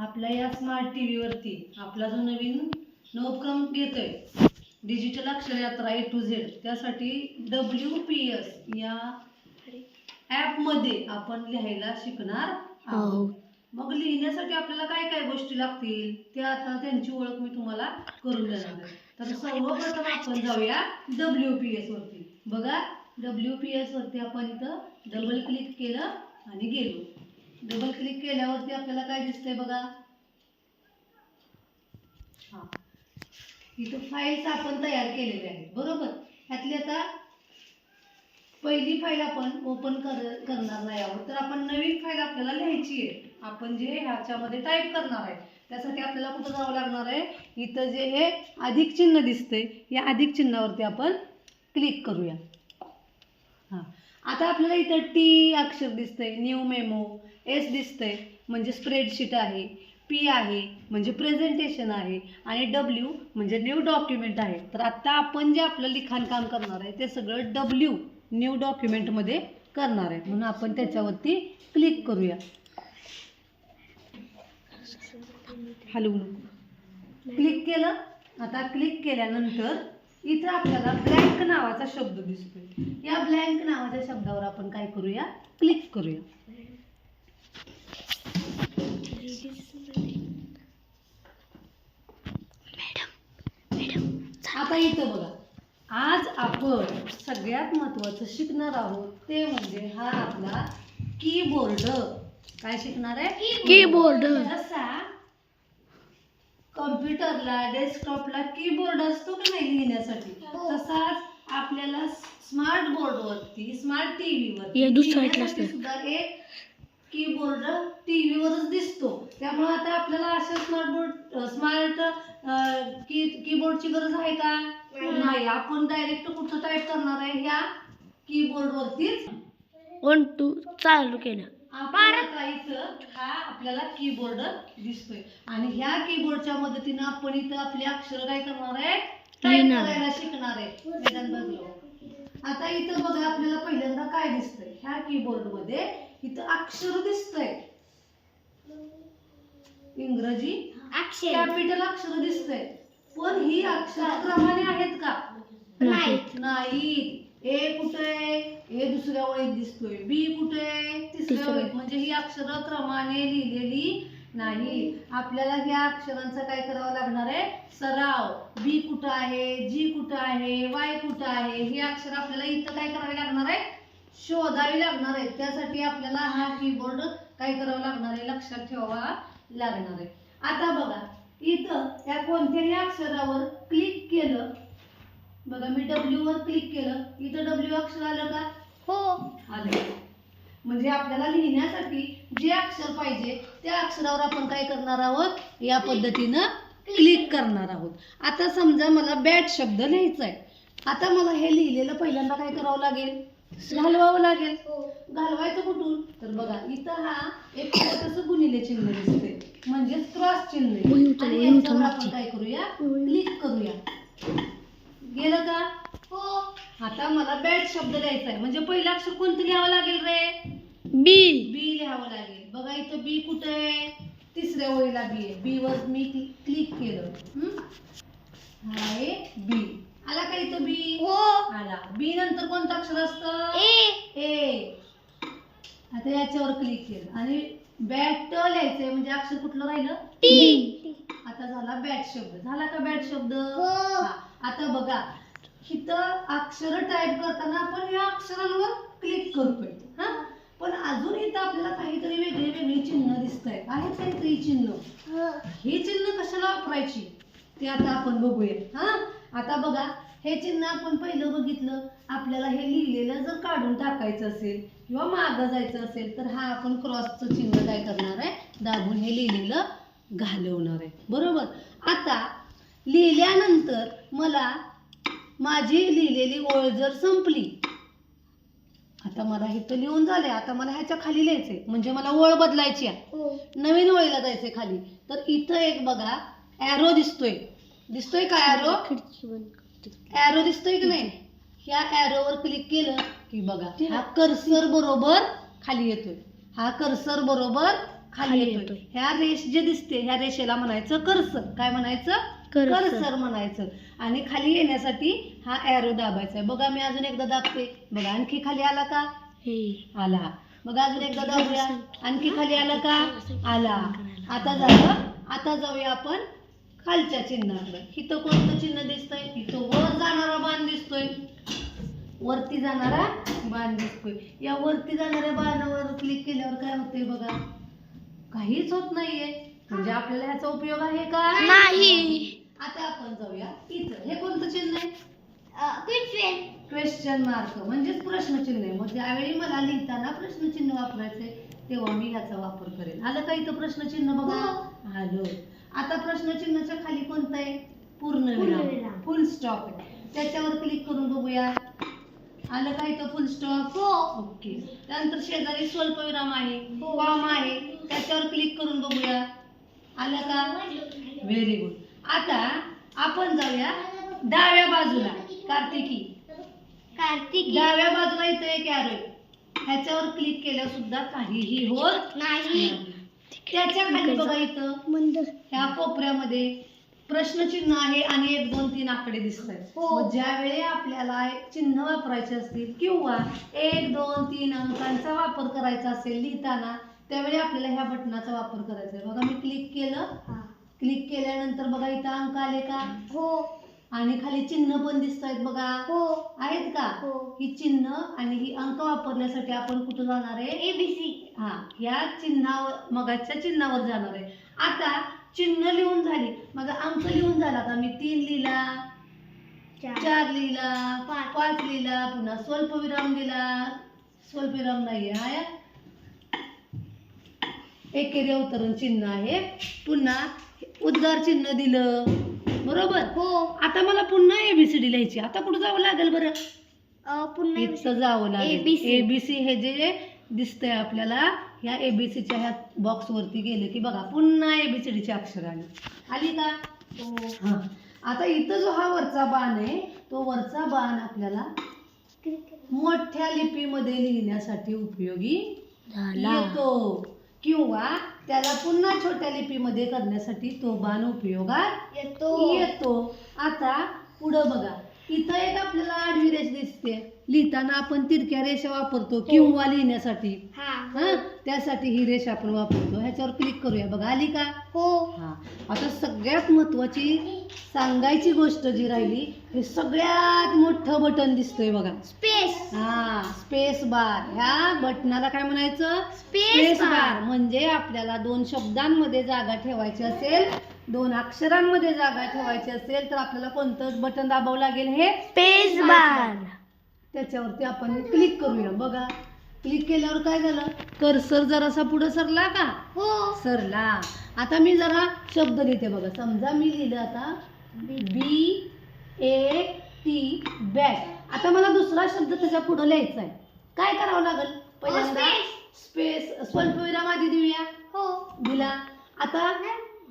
आपल्या या smart T व्हीवरती आपला जो नवीन नवक्रम येतोय डिजिटल अक्षर यात्रा ए टू झेड त्यासाठी डब्ल्यू पी एस या ॲपमध्ये आपण लिहायला शिकणार आहोत. मग लिहिण्यासाठी आपल्याला काय काय गोष्टी लागतील ते आता त्यांची ओळख मी तुम्हाला करून देणार आहे. तर सर्वप्रथम आपण जाऊया डब्ल्यू पी एस वरती. बघा डब्ल्यू पी एस वरती आपण इथं डबल क्लिक केलं आणि गेलो. डबल क्लिक केल्यावरती आपल्याला काय दिसतंय बघा? हा. इथं फाईल्स आपण तयार केलेले आहेत बरोबर? ह्यातली आता पहिली फाईल आपण ओपन कर करणार नाही आहोत. तर आपण नवीन फाईल आपल्याला लिहायची आहे. आपण जे ह्याच्यामध्ये टाईप करणार आहे त्यासाठी आपल्याला कुठं जावं लागणार आहे? इथं जे हे अधिक चिन्ह दिसतंय या अधिक चिन्हावरती आपण क्लिक करूया. हां. आता आपल्याला इथं टी अक्षर दिसतंय न्यू मेमो एस दिसतंय म्हणजे स्प्रेडशीट आहे पी आहे म्हणजे प्रेझेंटेशन आहे आणि डब्ल्यू म्हणजे न्यू डॉक्युमेंट आहे. तर आत्ता आपण जे आपलं लिखाण काम करणार आहे ते सगळं डब्ल्यू न्यू डॉक्युमेंटमध्ये करणार आहे. म्हणून आपण त्याच्यावरती क्लिक करूया. हलवू नको. क्लिक केलं? आता क्लिक केल्यानंतर इथं आपल्याला ब्लँक नावाचा शब्द दिसतोय. या ब्लँक नावाच्या शब्दावर आपण काय करूया? क्लिक करूया. आता इथं बघा. आज आपण सगळ्यात महत्त्वाचं शिकणार आहोत ते म्हणजे हा आपला कीबोर्ड काय शिकणार आहे? कीबोर्ड. जसा कॉम्प्युटरला डेस्कटॉपला कीबोर्ड असतो की नाही लिहिण्यासाठी? तसाच आपल्याला स्मार्ट बोर्डवरती स्मार्ट टीव्हीवरती हे. सुद्धा एक कीबोर्ड टीव्हीवरच दिसतो. त्यामुळे आता आपल्याला अशा स्मार्ट बोर्ड स्मार्ट की कीबोर्डची गरज आहे का? नाही. आपण डायरेक्ट कुठं टाईप करणार आहे? ह्या कीबोर्ड वरतीच. वन टू चालू केलं. आता इथं हा आपल्याला कीबोर्ड दिसतोय. आणि ह्या कीबोर्डच्या मदतीनं आपण इथं आपली अक्षर काय करणार आहे? टाईप. करायला शिकणार आहे. आता इथं बघा आपल्याला पहिल्यांदा काय दिसतंय? ह्या कीबोर्डमध्ये इथं अक्षर दिसतंय. इंग्रजी कॅपिटल अक्षर दिसतंय. पण ही अक्षर क्रमाने आहेत का? नाही नाही ए कुठे आहे? ए दुसऱ्या ओळीत दिसतोय. बी कुठे तिसऱ्या ओळीत. म्हणजे ही अक्षरं क्रमाने लिहिलेली नाही. आपल्याला ह्या अक्षरांचा काय करावं लागणार आहे? सराव. बी कुठं आहे? जी कुठं आहे? वाय कुठं आहे? ही अक्षर आपल्याला इथं काय करावी लागणार आहे? शोधावी लागणार आहे. त्यासाठी आपल्याला हा कीबोर्ड काय करावं लागणार आहे? लक्षात ठेवावा लागणार आहे. आता बघा इथं या कोणत्याही अक्षरावर क्लिक केलं बघा मी डब्ल्यू वर क्लिक केलं. इथं डब्ल्यू अक्षर आलं का? हो. आलं. म्हणजे आपल्याला लिहिण्यासाठी जे अक्षर पाहिजे त्या अक्षरावर आपण काय करणार आहोत? या पद्धतीनं क्लिक करणार आहोत. आता समजा मला बॅट शब्द लिहायचा आहे. आता मला हे लिहिलेलं पहिल्यांदा काय करावं लागेल? घालवावं लागेल. घालवायचं कुठून? तर बघा इथं हा एक छोटस गुणिले चिन्ह दिसते म्हणजेच क्रॉस चिन्ह आणि याच्यावर आपण. काय करूया. क्लिक करूया. गेलं का? हो. आता मला बॅट शब्द लिहायचा आहे. म्हणजे पहिलं अक्षर कोणतं लिहावं लागेल रे? बी बी लिहावं लागेल. बघा इथं बी कुठे आहे? तिसऱ्या ओळीला बी आहे. बी वर मी क्लिक केलं. हम्म? हा आहे बी आला का इथं बी हो. आला. बी नंतर कोणतं अक्षर असतं? ए ए आता याच्यावर क्लिक केलं. आणि बॅट लिहायचंय. म्हणजे अक्षर कुठलं राहिलं? टी आता झाला बॅट शब्द. झाला का बॅट शब्द? हो. हा. आता बघा इथं अक्षर टाईप करताना आपण या अक्षरांवर क्लिक करतोय हा? पण अजून इथं आपल्याला काहीतरी वेगळे वेगळे चिन्ह दिसत आहेत काहीतरी चिन्ह? हे. चिन्ह कशाला वापरायची? ते आता आपण बघूया हा? आता बघा हे चिन्ह आपण पहिलं बघितलं. आपल्याला हे लिहिलेलं जर काढून टाकायचं असेल किंवा मागं जायचं असेल तर हा आपण क्रॉसचं चिन्ह काय करणार आहे? दाबून हे लिहिलेलं घालवणार आहे. बरोबर? आता लिहिल्यानंतर मला माझी लिहिलेली ओळ जर संपली आता मला हे तर लिहून झाले आता मला ह्याच्या खाली लिहायचंय म्हणजे मला ओळ बदलायची आहे. नवीन ओळीला जायचंय खाली. तर इथं एक बघा ॲरो दिसतोय. दिसतोय का ॲरो करते. ॲरो दिसतोय की नाही? ह्या ॲरोवर क्लिक केलं की बघा हा कर्सर बरोबर खाली येतोय. हा कर्सर बरोबर खाली येतोय. ह्या रेष जे दिसते ह्या रेषेला म्हणायचं कर्सर काय म्हणायचं? कर्सर. कर्सर म्हणायचं. आणि खाली येण्यासाठी हा एरो दाबायचा आहे. बघा मी अजून एकदा दाबते. बघा आणखी खाली आला का? आला. मग अजून एकदा दाबूया. आणखी खाली आला का? आला. आता झालं. आता जाऊया आपण खालच्या चिन्हाकडे. इथं कोणतं चिन्ह दिसतंय? इथं वर जाणारा बाण दिसतोय. वरती जाणारा बाण दिसतोय. या वरती जाणाऱ्या बाणावर क्लिक केल्यावर काय होतंय बघा? काहीच होत नाहीये. म्हणजे आपल्याला ह्याचा उपयोग आहे का? नाही. आता आपण जाऊया इथं. हे कोणतं चिन्ह आहे? क्वेश्चन क्वेश्चन मार्क म्हणजेच प्रश्नचिन्ह आहे. मग ज्यावेळी मला लिहिताना प्रश्नचिन्ह वापरायचे तेव्हा मी ह्याचा वापर करेन. आलं का इथं प्रश्नचिन्ह बघा? आलं. आता प्रश्नचिन्हाच्या खाली कोणतं आहे? पूर्णविराम. पूर्णविराम. फुल स्टॉप आहे त्याच्यावर क्लिक करून बघूया. आलं का इथं फुल स्टॉप हो. ओके त्यानंतर शेजारी स्वल्पविराम आहे. हो. कॉम आहे. त्याच्यावर क्लिक करून बघूया. आलं का? व्हेरी गुड आता आपण जाऊया डाव्या बाजूला. कार्तिकी. कार्तिक. डाव्या बाजूला इथं एक ह्याच्यावर क्लिक केल्यावर सुद्धा काहीही होत नाही. त्याच्याखाली बघा इथं. ह्या कोपऱ्यामध्ये प्रश्नचिन्ह आहे आणि एक दोन तीन आकडे दिसत आहेत हो. ज्यावेळी आपल्याला चिन्ह वापरायचे असतील किंवा एक दोन तीन अंकांचा वापर करायचा असेल लिहिताना त्यावेळी आपल्याला ह्या बटनाचा वापर करायचा आहे. बघा मी क्लिक केलं. क्लिक केल्यानंतर बघा इथं अंक आले का? हो. आणि खाली चिन्ह पण दिसत आहेत बघा. हो. आहेत का? हो. ही चिन्ह आणि ही अंक वापरण्यासाठी आपण कुठं जाणार आहे? एबीसी हा या चिन्हावर मगाच्या चिन्हावर जाणार आहे. आता चिन्ह लिहून झाली. मग अंक लिहून झाला का मी तीन लिहिला चार. लिहिला पाच. पाच लिहिला पुन्हा स्वल्पविराम दिला. स्वल्पविराम नाहीये हा या. एकेरी अवतरण चिन्ह आहे. पुन्हा उद्गार चिन्ह दिलं. बरोबर? हो. आता मला पुन्हा एबीसीडी लिहायची. आता कुठं जावं लागेल बरं? अ, पुन्हा इथं जावं लागेल. ABC. एबीसी हे जे दिसतंय आपल्याला ह्या एबीसीच्या ह्या बॉक्स वरती गेले की बघा पुन्हा एबीसीडीची अक्षर आली आली का? हो. हा. आता इथं जो हा वरचा बाण आहे तो वरचा बाण आपल्याला मोठ्या लिपीमध्ये लिहिण्यासाठी उपयोगी येतो. किंवा त्याला पुन्हा छोट्या लिपीमध्ये करण्यासाठी तो बाण उपयोगात येतो. येतो. आता पुढं बघा. इथं एक आपल्याला आडवी रेष दिसते. लिहिताना आपण तिरक्या रेषा वापरतो किंवा लिहिण्यासाठी. हा. हा? त्यासाठी ही रेष आपण वापरतो. ह्याच्यावर क्लिक करूया. बघा आली का? हो. हा. आता सगळ्यात महत्वाची सांगायची गोष्ट जी राहिली हे सगळ्यात मोठं बटन दिसतंय बघा. स्पेस हा स्पेस बार ह्या बटनाला काय म्हणायचं? स्पेस बार म्हणजे आपल्याला दोन शब्दांमध्ये जागा ठेवायची असेल दोन अक्षरांमध्ये जागा ठेवायची असेल तर आपल्याला कोणतं बटन दाबावं लागेल. हे स्पेस बार. त्याच्यावरती आपण क्लिक करूया. बघा. क्लिक केल्यावर काय झालं? कर्सर जरासा पुढे सरला का? हो. सरला. आता मी जरा शब्द लिहिते बघा. समजा मी लिहिलं आता बी ए टी बॅट आता मला दुसरा शब्द त्याच्या पुढे लिहायचा आहे काय करावं लागेल? पहिल्यांदा स्पेस स्वल्पविराम आधी देऊया. हो. दिला. आता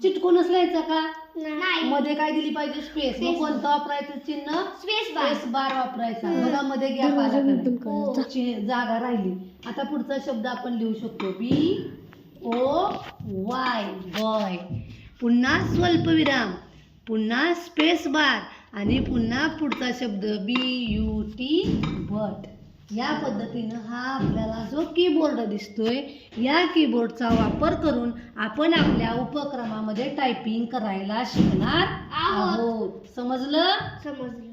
चिटकूनच लिहायचा का? नाही. मध्ये काय दिली पाहिजे? स्पेस मग Space. कोणतं वापरायचं? चिन्ह? स्पेस बार स्पेस बार वापरायचा. बघा मध्ये गॅप आला का नाही? हो. ची- जागा राहिली. आता पुढचा शब्द आपण लिहू शकतो. बी ओ वाय बॉय पुन्हा स्वल्पविराम पुन्हा स्पेस बार आणि पुन्हा पुढचा शब्द. बी यू टी बट या पद्धतीनं हा आपल्याला जो कीबोर्ड दिसतोय या कीबोर्डचा वापर करून आपण आपल्या उपक्रमामध्ये टायपिंग करायला शिकणार आहोत. आहोत. समजलं? समजलं.